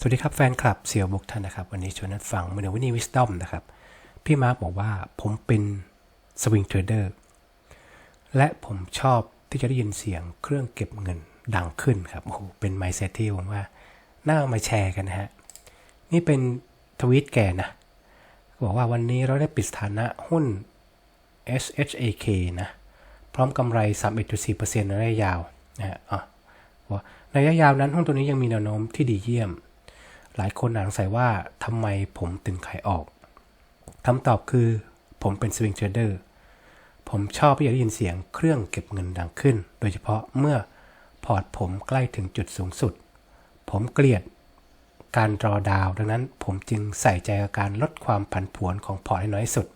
สวัสดีครับแฟนคลับเสี่ยวบุกท่านนะครับ วันนี้ชวนนัดฟังมือวินี่วิสตอมนะครับ พี่มาร์กบอกว่าผมเป็นสวิงเทรดเดอร์และผมชอบที่จะได้ยินเสียงเครื่องเก็บเงินดังขึ้นครับโอ้โหเป็นไมเซ็ตที่ผมว่าน่ามาแชร์กันนะฮะ นี่เป็นทวีตแกนะบอกว่าวันนี้เราได้ปิดสถานะหุ้น SHAK นะ พร้อมกำไร3.4%ในระยะยาวนะฮะอะว่าในระยะยาวนั้นหุ้นตัวนี้ยังมีแนวโน้มที่ดีเยี่ยม หลายคนอาจสงสัยว่าทำไมผมถึงขายออกคำตอบคือ ผมเป็นสวิงเทรดเดอร์ผมชอบที่จะได้ยินเสียงเครื่องเก็บเงินดังขึ้น โดยเฉพาะเมื่อพอร์ตผมใกล้ถึงจุดสูงสุด ผมเกลียดการรอดาว ดังนั้นผมจึงใส่ใจกับการลดความผันผวนของพอร์ตให้น้อยสุด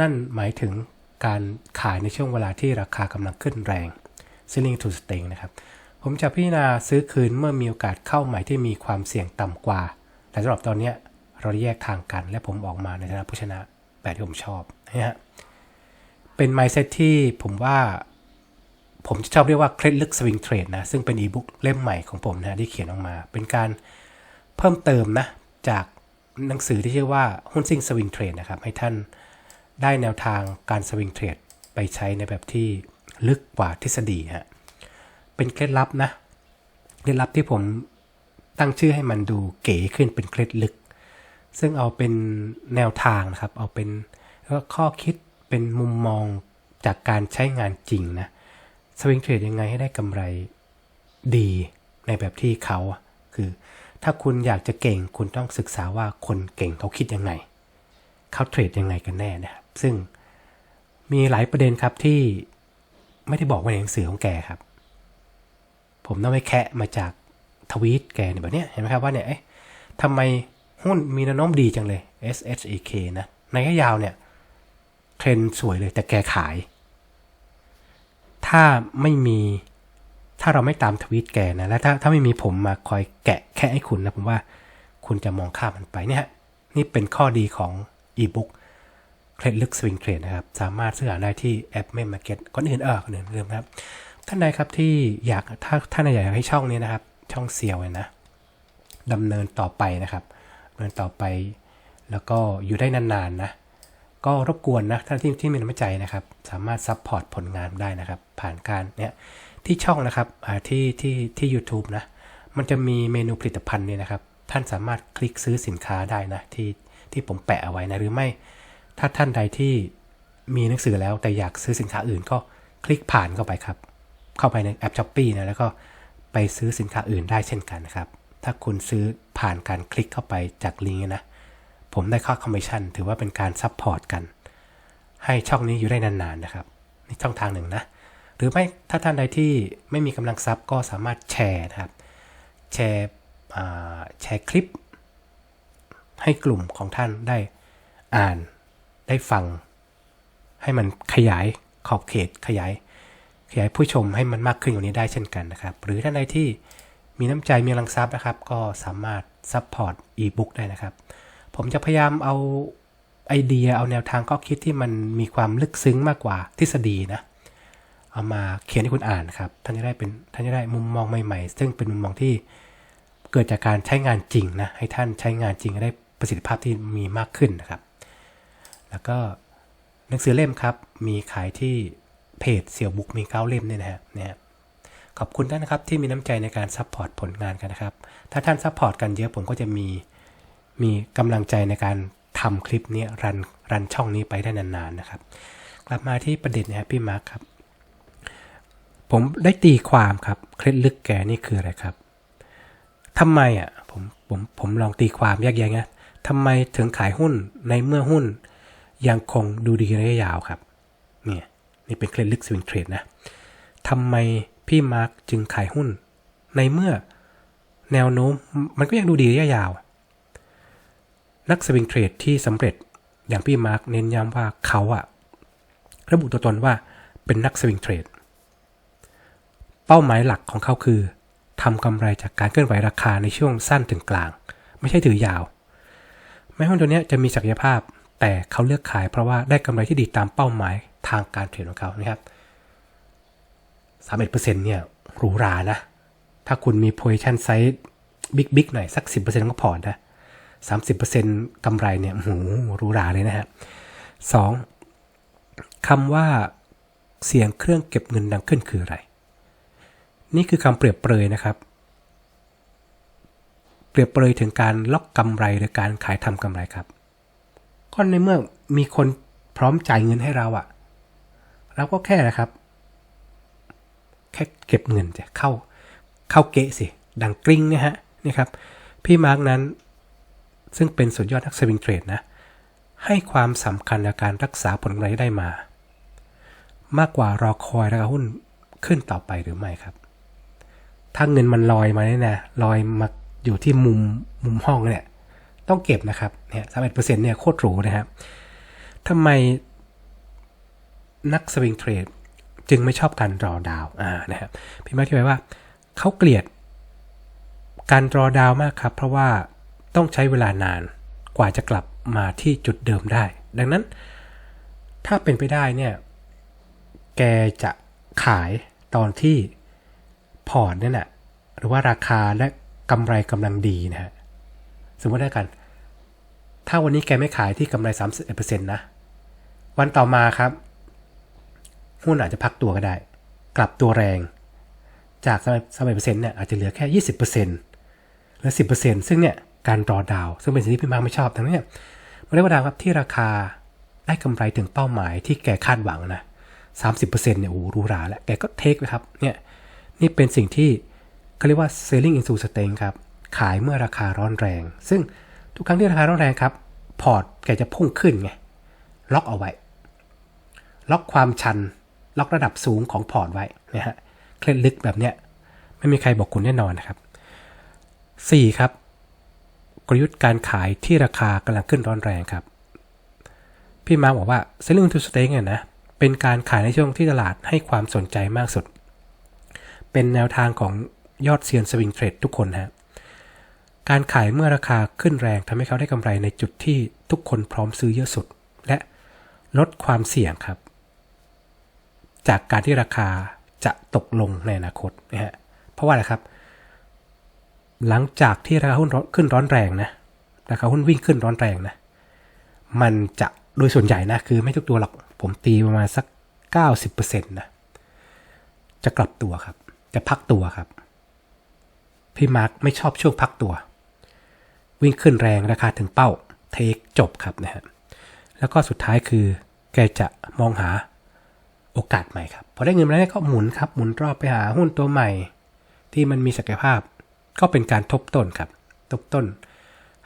นั่นหมายถึงการขายในช่วงเวลาที่ราคากำลังขึ้นแรง selling to stay นะครับ ผมจะพิจารณาซื้อคืนเมื่อมีโอกาสเข้าใหม่ที่มีความเสี่ยงต่ำกว่า แต่สำหรับตอนนี้เราแยกทางกัน และผมออกมาในฐานะผู้ชนะแบบที่ผมชอบนะฮะเป็น mindset ที่ผมว่าผมชอบเรียกว่าเคล็ดลึกสวิงเทรดนะ ซึ่งเป็นอีบุ๊กเล่มใหม่ของผมนะที่เขียนออกมา เป็นการเพิ่มเติมนะ จากหนังสือที่ชื่อว่าหุ้นซิงสวิงเทรดนะครับ ให้ท่านได้แนวทางการสวิงเทรดไปใช้ในแบบที่ลึกกว่าทฤษฎีฮะ เป็นเคล็ดลับนะเคล็ดลับที่ผมตั้งชื่อให้มันดูเก๋ขึ้นเป็นเคล็ดลึก ซึ่งเอาเป็นแนวทางนะครับ เอาเป็นข้อคิดเป็นมุมมองจากการใช้งานจริงนะสวิงเทรดยังไงให้ได้กำไรดีในแบบที่เขาคือ ถ้าคุณอยากจะเก่งคุณต้องศึกษาว่าคนเก่งเขาคิดยังไง เขาเทรดยังไงกันแน่นะครับซึ่งมีหลายประเด็นครับที่ไม่ได้บอกไว้ในหนังสือของแกครับ ผมต้องไปแคะมาจากทวีตแกเนี่ยแบบเนี้ยเห็นไหมครับว่าเนี่ยเอ๊ะทำไมหุ้นมีแนวโน้มดีจังเลย SHEK นะ ในระยะยาวเนี่ยเทรนสวยเลยแต่แกขาย ถ้าไม่มีถ้าเราไม่ตามทวีตแกนะ และถ้าถ้าไม่มีผมมาคอยแกะแค่ให้คุณนะ ผมว่าคุณจะมองข้ามมันไปเนี่ยนี่เป็นข้อดีของอีบุ๊กเคล็ดลึกสวิงเทรดนะครับ สามารถซื้อหาได้ที่แอปเมมมาร์เก็ตก่อนอื่นเออก่อนอื่นเริ่มครับ ท่านใดครับที่อยากถ้าท่านใดอยากให้ช่องนี้นะครับ ช่องเซียวนะดำเนินต่อไปนะครับดำเนินต่อไป แล้วก็อยู่ได้นานๆนะก็รบกวนนะท่านที่ที่มีน้ำใจนะครับ สามารถซัพพอร์ตผลงานได้นะครับ ผ่านการเนี่ยที่ช่องนะครับที่ที่ที่ YouTube นะมันจะมีเมนูผลิตภัณฑ์เนี่ยนะครับ ท่านสามารถคลิกซื้อสินค้าได้นะที่ที่ผมแปะเอาไว้นะหรือไม่ ถ้าท่านใดที่มีหนังสือแล้วแต่อยากซื้อสินค้าอื่นก็คลิกผ่านเข้าไปครับ เข้าไปในแอป s h อ p e e นะแล้วก็ไปซื้อสินค้าอื่นได้เช่นกันนะครับ ถ้าคุณซื้อผ่านการคลิกเข้าไปจากลิงก์นะ ผมได้ค่าคอมมิชชั่นถือว่าเป็นการซัพพอร์ตกัน ให้ช่องนี้อยู่ได้นานๆนะครับนี่ช่องทางหนึ่งนะ หรือไม่ถ้าท่านใดที่ไม่มีกำลังทรัพย์ก็สามารถแชร์นะครับ แชร์แชร์คลิป ให้กลุ่มของท่านได้อ่านได้ฟัง ให้มันขยายขอบเขตขยาย ขยายผู้ชมให้มันมากขึ้นกว่านี้ได้เช่นกันนะครับ หรือท่านใดที่มีน้ำใจมีกำลังทรัพย์นะครับ ก็สามารถซัพพอร์ตอีบุ๊กได้นะครับ ผมจะพยายามเอาไอเดียเอาแนวทางข้อคิดที่มันมีความลึกซึ้งมากกว่าทฤษฎีนะ เอามาเขียนให้คุณอ่านครับ ท่านจะได้เป็นท่านจะได้มุมมองใหม่ๆ ซึ่งเป็นมุมมองที่เกิดจากการใช้งานจริงนะ ให้ท่านใช้งานจริงได้ประสิทธิภาพที่มีมากขึ้นนะครับ แล้วก็หนังสือเล่มครับ มีขายที่ เพจเสี่ยวบุกมีเก้าเล่มเนี่ยนะฮะเนี่ยขอบคุณท่านนะครับที่มีน้ำใจในการซัพพอร์ตผลงานกันนะครับ ถ้าท่านซัพพอร์ตกันเยอะผมก็จะมีมีกำลังใจในการทำคลิปนี้รันรันช่องนี้ไปได้นานๆนะครับ กลับมาที่ประเด็นนะครับพี่มาร์คครับ ผมได้ตีความครับเคล็ดลึกแกนี่คืออะไรครับทำไมอะผมผมผมลองตีความแยกแยะนะทำไมถึงขายหุ้นในเมื่อหุ้นยังคงดูดีระยะยาวครับ นี่เป็นเคล็ดลึกสวิงเทรดนะทำไมพี่มาร์คจึงขายหุ้น ในเมื่อแนวโน้มมันก็ยังดูดีระยะยาว นักสวิงเทรดที่สำเร็จอย่างพี่มาร์คเน้นย้ำว่าเขาอะระบุตัวตนว่าเป็นนักสวิงเทรดเป้าหมายหลักของเขาคือทำกำไรจากการเคลื่อนไหวราคาในช่วงสั้นถึงกลาง ไม่ใช่ถือยาว แม้หุ้นตัวนี้จะมีศักยภาพ แต่เขาเลือกขายเพราะว่าได้กำไรที่ดีตามเป้าหมายทางการเทรดของเขานะครับสามเอ็ดเปอร์เซ็นต์เนี่ยหรูหรานะ ถ้าคุณมี position size บิ๊กบิ๊กหน่อยสัก10%ก็พอนะ30%กำไรเนี่ยโอ้โหหรูหราเลยนะฮะสองคำว่าเสียงเครื่องเก็บเงินดังขึ้นคืออะไร นี่คือคำเปรียบเปรยนะครับ เปรียบเปรยถึงการล็อกกำไรหรือการขายทำกำไรครับ ก็ในเมื่อมีคนพร้อมจ่ายเงินให้เราอะเราก็แค่นะครับ แค่เก็บเงินจะเข้าเข้าเกะสิ ดังกริ้งนี่ยฮะนี่ครับ พี่มาร์กนั้น ซึ่งเป็นสุดยอดนักสวิงเทรดนะ ให้ความสำคัญในการรักษาผลกำไรได้มา มากกว่ารอคอยราคาหุ้นขึ้นต่อไปหรือไม่ครับ ถ้าเงินมันลอยมาเนี่ยนะลอยมาอยู่ที่มุมมุมห้องเนี่ย ต้องเก็บนะครับเนี่ยสามเอ็ดเปอร์เซ็นต์เนี่ยโคตรหรูนะครับทำไมนักสวิงเทรดจึงไม่ชอบการรอดาวอ่านะครับพี่มาที่ไว้ว่าเขาเกลียดการรอดาวมากครับ เพราะว่าต้องใช้เวลานานกว่าจะกลับมาที่จุดเดิมได้ ดังนั้น ถ้าเป็นไปได้เนี่ย แกจะขายตอนที่พอร์ตเนี่ยนะหรือว่าราคาและกำไรกำลังดีนะฮะสมมติได้กัน ถ้าวันนี้แกไม่ขายที่กำไร 31%นะ วันต่อมาครับ หุ้นอาจจะพักตัวก็ได้ กลับตัวแรง จาก31%เนี่ยอาจจะเหลือแค่ 20%หรือ 10%ซึ่งเนี่ยการรอดาว ซึ่งเป็นสิ่งที่พี่มาร์ไม่ชอบทั้งนี้นมาเรียกว่าดาวครับที่ราคาได้กำไรถึงเป้าหมายที่แกคาดหวังนะ30%เนี่ยโอ้โหหรูราแล้วแกก็เทคเลยครับเนี่ยนี่เป็นสิ่งที่เขาเรียกว่า selling into strength ครับ ขายเมื่อราคาร้อนแรง ซึ่ง ทุกครั้งที่ราคาร้อนแรงครับ พอร์ตแกจะพุ่งขึ้นไง ล็อกเอาไว้ ล็อกความชัน ล็อกระดับสูงของพอร์ตไว้นะฮะ เคล็ดลึกแบบเนี้ย ไม่มีใครบอกคุณแน่นอนนะครับ 4. ครับ กลยุทธ์การขายที่ราคากำลังขึ้นร้อนแรงครับ พี่มาบอกว่า selling into strength เนี่ยนะ เป็นการขายในช่วงที่ตลาดให้ความสนใจมากสุด เป็นแนวทางของยอดเซียนสวิงเทรดทุกคนฮะ การขายเมื่อราคาขึ้นแรงทำให้เขาได้กำไรในจุดที่ทุกคนพร้อมซื้อเยอะสุด และลดความเสี่ยงครับ จากการที่ราคาจะตกลงในอนาคตนะฮะเพราะว่าอะไรครับ หลังจากที่ราคาหุ้นขึ้นร้อนแรงนะราคาหุ้นวิ่งขึ้นร้อนแรงนะ มันจะโดยส่วนใหญ่นะคือไม่ทุกตัวหรอกผมตีประมาณสัก 90%นะจะกลับตัวครับ จะพักตัวครับ พี่มาร์คไม่ชอบช่วงพักตัว วิ่งขึ้นแรงราคาถึงเป้าเทคจบครับนะฮะแล้วก็สุดท้ายคือแกจะมองหาโอกาสใหม่ครับพอได้เงินมาแล้วก็หมุนครับหมุนรอบไปหาหุ้นตัวใหม่ ที่มันมีศักยภาพ ก็เป็นการทบต้นครับทบต้น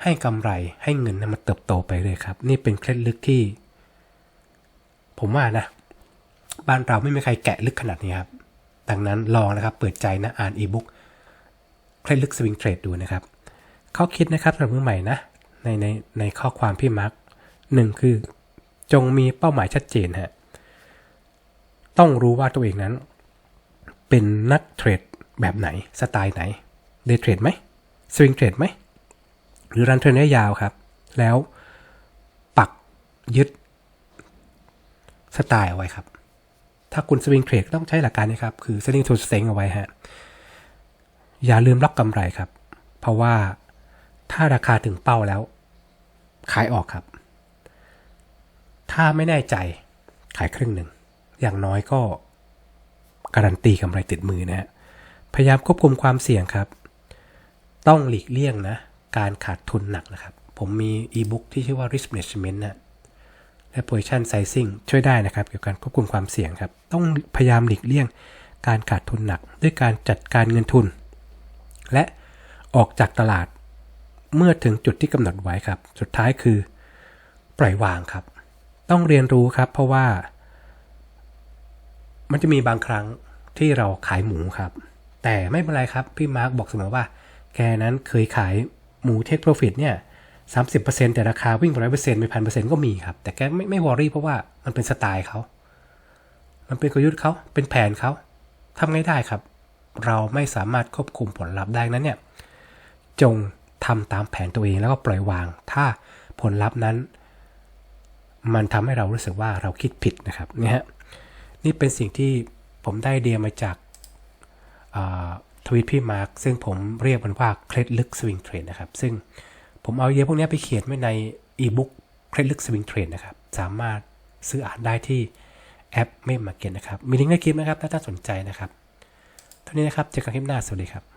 ให้กำไรให้เงินมันเติบโตไปเลยครับ นี่เป็นเคล็ดลึกที่ ผมว่านะ บ้านเราไม่มีใครแกะลึกขนาดนี้ครับดังนั้นลองนะครับเปิดใจนะอ่านอีบุ๊กเคล็ดลึกสวิงเทรดดูนะครับ ข้อคิดนะครับสำหรับมือใหม่นะในในในข้อความพี่มาร์กหนึ่งคือ จงมีเป้าหมายชัดเจนฮะต้องรู้ว่าตัวเองนั้น เป็นนักเทรดแบบไหนสไตล์ไหนเดย์เทรดไหมสวิงเทรดไหมหรือรันเทรนระยะยาวครับ แล้วปักยึดสไตล์เอาไว้ครับ ถ้าคุณสวิงเทรดต้องใช้หลักการนี้ครับ คือ selling to s t i n g เอาไว้ฮะอย่าลืมล็อกกำไรครับ เพราะว่า ถ้าราคาถึงเป้าแล้ว ขายออกครับ ถ้าไม่แน่ใจขายครึ่งหนึ่ง อย่างน้อยก็ การันตีกำไรติดมือนะฮะพยายามควบคุมความเสี่ยงครับ ต้องหลีกเลี่ยงนะ การขาดทุนหนักนะครับ ผมมีอีบุ๊กที่ชื่อว่า risk management นะและ position sizing ช่วยได้นะครับ เกี่ยวกับการควบคุมความเสี่ยงครับ ต้องพยายามหลีกเลี่ยงการขาดทุนหนัก ด้วยการจัดการเงินทุน และออกจากตลาด เมื่อถึงจุดที่กำหนดไว้ครับ สุดท้ายคือ ปล่อยวางครับ ต้องเรียนรู้ครับ เพราะว่า มันจะมีบางครั้งที่เราขายหมูครับ แต่ไม่เป็นไรครับ พี่มาร์กบอกเสมอว่า แกนั้นเคยขายหมูเทคโปรฟิตเนี่ยสามสิบเปอร์เซ็นต์แต่ราคาวิ่งร้อยเปอร์เซ็นต์ไปพันเปอร์เซ็นต์ก็มีครับ แต่แกไม่ไม่วอรี่เพราะว่ามันเป็นสไตล์เขา มันเป็นกลยุทธ์เขาเป็นแผนเขาทำไงได้ครับ เราไม่สามารถควบคุมผลลัพธ์ได้นั้นเนี่ย จง ทำตามแผนตัวเองแล้วก็ปล่อยวาง ถ้าผลลัพธ์นั้น มันทำให้เรารู้สึกว่าเราคิดผิดนะครับเนี่ยฮะนี่เป็นสิ่งที่ผมได้เดียมาจากทวิตพี่มาร์คซึ่งผมเรียกมันว่าเคล็ดลึกสวิงเทรดนะครับ ซึ่งผมเอาเดียพวกนี้ไปเขียนไว้ในอีบุ๊กเคล็ดลึกสวิงเทรดนะครับ สามารถซื้ออ่านได้ที่แอปเมมมาเก็ตนะครับ มีลิงก์ในคลิปนะครับ ถ้าท่านสนใจนะครับ เท่านี้นะครับ เจอกันคลิปหน้า สวัสดีครับ